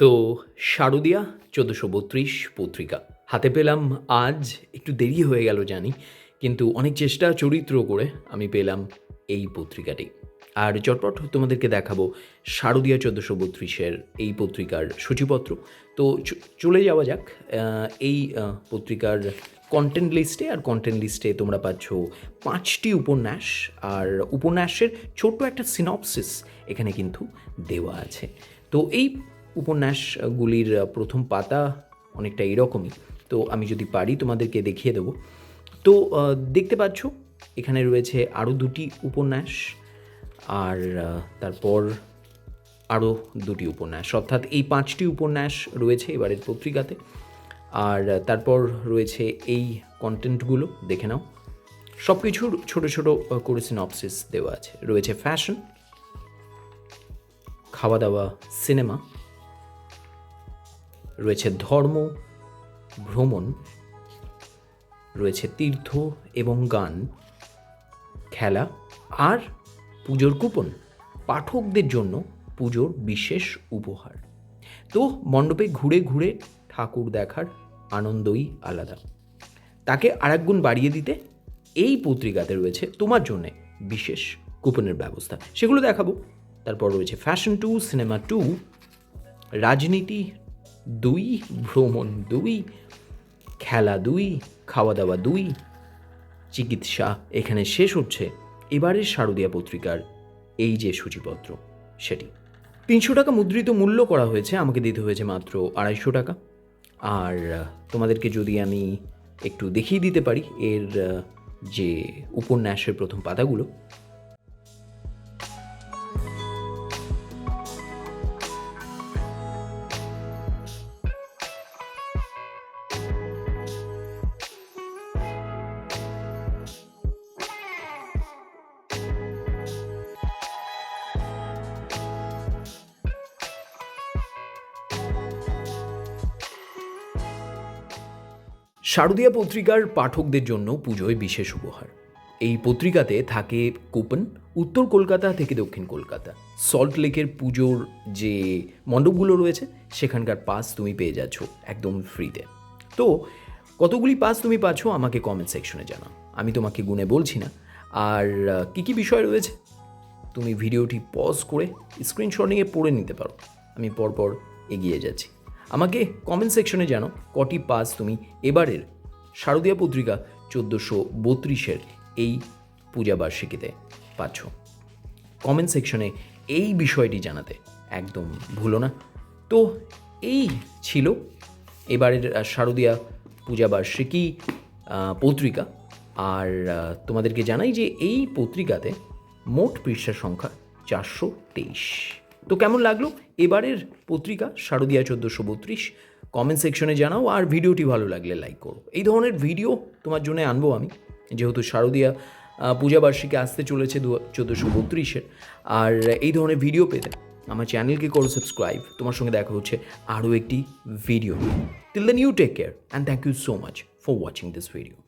তো শারদিয়া চোদ্দোশো বত্রিশ পত্রিকা। হাতে পেলাম আজ, একটু দেরি হয়ে গেল জানি, কিন্তু অনেক চেষ্টা, চরিত্র করে আমি পেলাম এই পত্রিকাটি। আর চটপট তোমাদেরকে দেখাবো শারদিয়া চোদ্দোশো বত্রিশের এই পত্রিকার সূচিপত্র। তো চলে যাওয়া যাক এই পত্রিকার কন্টেন্ট লিস্টে আর কন্টেন্ট লিস্টে তোমরা পাচ্ছ পাঁচটি উপন্যাস, আর উপন্যাসের ছোট্ট একটা সিনপসিস এখানে কিন্তু দেওয়া আছে। তো এই উপন্যাসগুলির প্রথম পাতা অনেকটা এরকমই। তো আমি যদি পারি তোমাদেরকে দেখিয়ে দেবো। তো দেখতে পাচ্ছ এখানে রয়েছে আরও দুটি উপন্যাস আর তারপর আরও দুটি উপন্যাস। অর্থাৎ এই পাঁচটি উপন্যাস রয়েছে এবারের পত্রিকাতে আর তারপর রয়েছে এই কন্টেন্টগুলো দেখে নাও। সব কিছুর ছোটো ছোটো আহ, করে সিনপসিস দেওয়া আছে। রয়েছে ফ্যাশন খাওয়া দাওয়া সিনেমা রয়েছে ধর্ম, ভ্রমণ, রয়েছে তীর্থ এবং গান, খেলা আর পুজোর কুপন। পাঠকদের জন্য পুজোর বিশেষ উপহার। তো মণ্ডপে ঘুরে ঘুরে ঠাকুর দেখার আনন্দই আলাদা। তাকে আরেক গুণ বাড়িয়ে দিতে এই পত্রিকাতে রয়েছে তোমার জন্যে বিশেষ কুপনের ব্যবস্থা। সেগুলো দেখাবো। তারপর রয়েছে ফ্যাশন টু সিনেমা টু রাজনীতি দুই, ভ্রমণ দুই, খেলা দুই খাওয়া দাওয়া দুই, চিকিৎসা এখানে শেষ হচ্ছে এবারের শারদীয়া পত্রিকার এই যে সূচিপত্র, সেটি। তিনশো টাকা মুদ্রিত মূল্য করা হয়েছে, আমাকে দিতে হয়েছে মাত্র আড়াইশো টাকা। আর, তোমাদেরকে যদি আমি একটু দেখিয়ে দিতে পারি, এর, যে উপন্যাসের প্রথম পাতাগুলো শারদীয়া পত্রিকার পাঠকদের জন্য পুজোয় বিশেষ উপহার। এই পত্রিকাতে থাকে কুপন, উত্তর কলকাতা থেকে দক্ষিণ কলকাতা। সল্ট লেকের পুজোর যে মণ্ডপগুলো রয়েছে, সেখানকার পাস তুমি পেয়ে যাচ্ছ একদম ফ্রিতে তো, কতগুলি পাস তুমি পাচ্ছ আমাকে কমেন্ট সেকশনে জানাও। আমি তোমাকে গুনে বলছি না। আর কী কী বিষয় রয়েছে? তুমি ভিডিওটি পজ করে স্ক্রিনশট নিয়ে পড়ে নিতে পারো। আমি পরপর এগিয়ে যাচ্ছি। আমাকে কমেন্ট সেকশনে জানো কটি পাস তুমি এবারের? শারদীয়া পত্রিকা চোদ্দোশো বত্রিশের এই পূজাবার্ষিকীতে পাচ্ছ। কমেন্ট সেকশনে এই বিষয়টি জানাতে একদম ভুলো না। তো এই ছিল এবারের শারদীয়া পূজাবার্ষিকী পত্রিকা। আর তোমাদেরকে জানাই যে এই পত্রিকাতে মোট পৃষ্ঠা সংখ্যা চারশো তেইশ। তো কেমন লাগল? এবারের পত্রিকা শারদীয়া চোদ্দোশো বত্রিশ। কমেন্ট সেকশনে জানাও আর ভিডিওটি ভালো লাগলে লাইক করো। এই ধরনের ভিডিও তোমার জন্য আনব আমি। যেহেতু শারদীয়া পূজাবার্ষিকী আসতে চলেছে দু, চোদ্দোশো বত্রিশের। আর এই ধরনের ভিডিও পেতে আমার চ্যানেলকে করো সাবস্ক্রাইব তোমার সঙ্গে দেখা হচ্ছে আরও একটি video till then you take care and thank you so much for watching this video